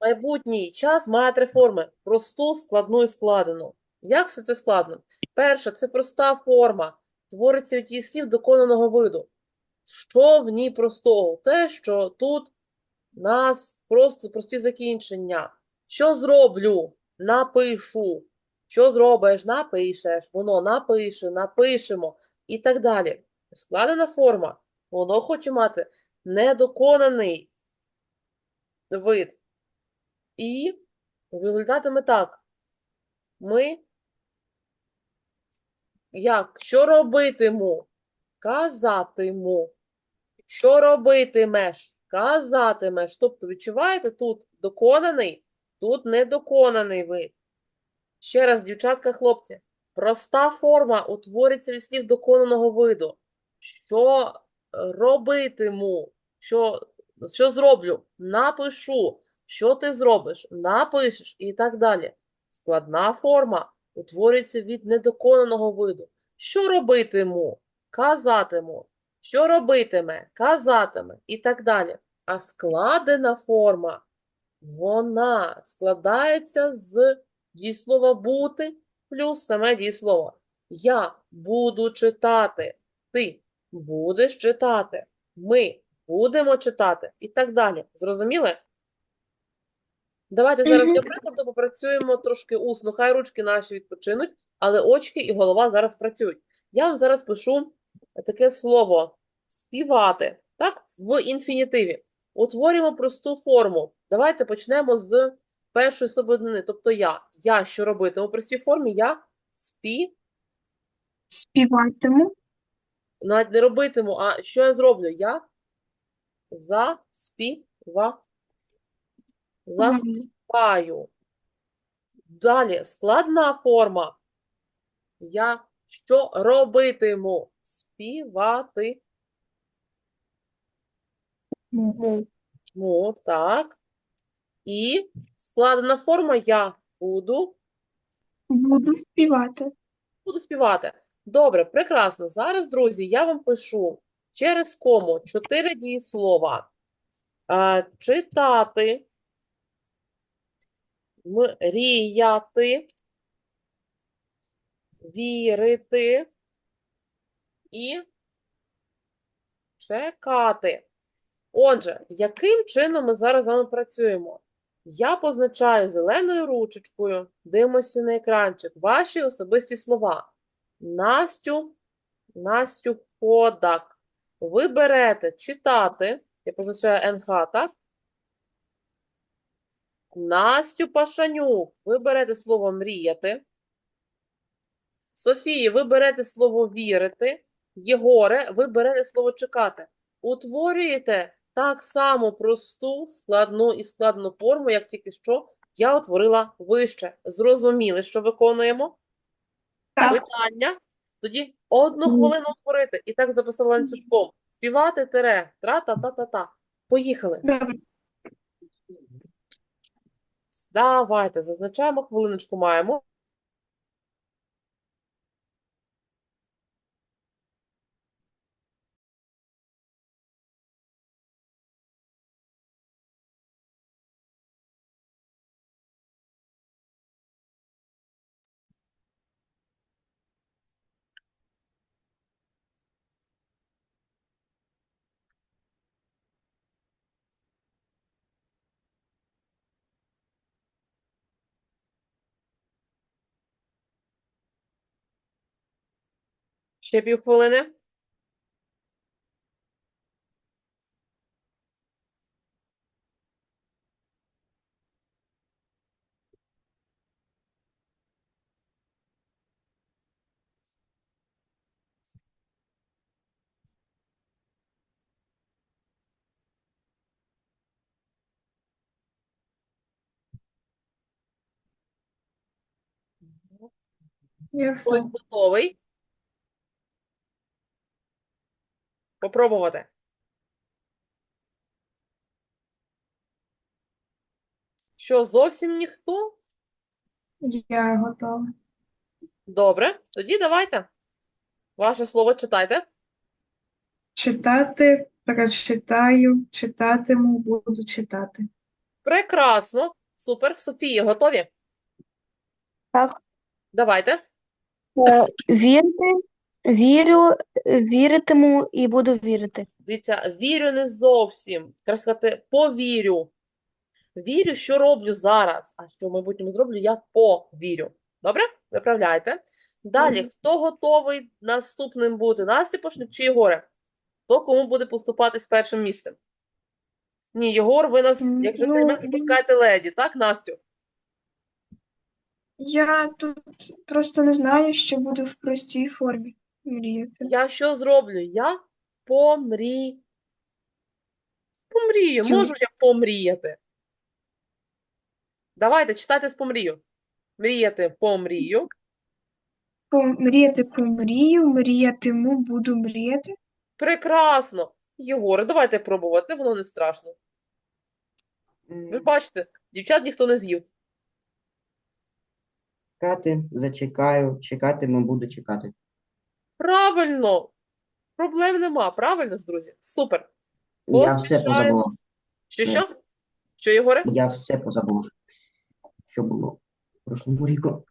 Майбутній час має три форми: просту, складну і складену. Як все це складно? Перша це проста форма, твориться від її слів доконаного виду. Що в ній простого? Те, що тут нас просто прості закінчення. Що зроблю? Напишу. Що зробиш? Напишеш. Воно напише, напишемо і так далі. Складена форма. Воно хоче мати недоконаний вид. І виглядатиме так. Ми як? Що робитиму? Казатиму. Що робитимеш? Казатимеш. Тобто, відчуваєте, тут доконаний, тут недоконаний вид. Ще раз, дівчатка, хлопці, проста форма утворюється від слів доконаного виду. Що робитиму? Що, що зроблю? Напишу. Що ти зробиш? Напишеш і так далі. Складна форма утворюється від недоконаного виду. Що робитиму? Казатиму. Що робитиме? Казатиме і так далі. А складена форма, вона складається з дієслова бути плюс саме дієслово. Я буду читати. Ти будеш читати. Ми будемо читати і так далі. Зрозуміли? Давайте зараз для прикладу попрацюємо трошки усно. Хай ручки наші відпочинуть, але очки і голова зараз працюють. Я вам зараз пишу таке слово співати, так, в інфінітиві. Утворюємо просту форму. Давайте почнемо з першої особи тобто я. Я що робитиму в простій формі? Я спі, Співатиму. навіть не робитиму, а що я зроблю? Я заспіва. Заспіваю. Далі складна форма. Я що робитиму? Співати. Му. Му, так. І складена форма я буду. Буду співати. Буду співати. Добре, прекрасно. Зараз, друзі, я вам пишу через кому чотири дієслова. А, читати, мріяти, вірити і чекати. Отже, яким чином ми зараз з вами працюємо? Я позначаю зеленою ручечкою, дивимося на екранчик, ваші особисті слова. Настю, Настю Ходак. Ви берете читати, я позначаю НХ, так? Настю Пашанюк, ви берете слово мріяти. Софії, ви берете слово вірити. Єгоре, ви берете слово чекати. Утворюєте так само просту, складну і складну форму, як тільки що я утворила вище. Зрозуміли, що виконуємо? Так. Питання? Тоді одну хвилину утворити. І так записала ланцюжком. Співати тире. Тра-та-та-та-та. Поїхали. Добре. Давайте, зазначаємо хвилиночку маємо. Ще півхвилини. Я все. готовий? Попробувати. Що, зовсім ніхто? Я готова. Добре, тоді давайте. Ваше слово читайте. Читати, прочитаю, читатиму, буду читати. Прекрасно. Супер. Софія, готові? Так. Давайте. Е, Вірити, вірю, віритиму і буду вірити. Дивіться, вірю не зовсім. Треба сказати, повірю. Вірю, що роблю зараз, а що в майбутньому зроблю, я повірю. Добре? Виправляйте. Далі, Мгм. хто готовий наступним бути? Настя Пашник чи Єгоре? Хто кому буде поступати з першим місцем? Ні, Єгор, ви нас, М, як ну, пускаєте леді, так, Настю? Я тут просто не знаю, що буде в простій формі мріяти. Я що зроблю? Я помрі... Помрію. Чому? Можу я помріяти? Давайте, читайте з помрію. Мріяти помрію. Помріяти помрію, мріятиму, буду мріяти. Прекрасно. Єгоре, давайте пробувати, воно не страшно. Ви бачите, дівчат ніхто не з'їв. Чекати, зачекаю, чекатиму, буду чекати. Правильно. Проблем нема. Правильно, друзі? Супер. Я все позабув. позабула. Що, що? Що, Єгоре? Я все позабула. Що було прошлому ріку.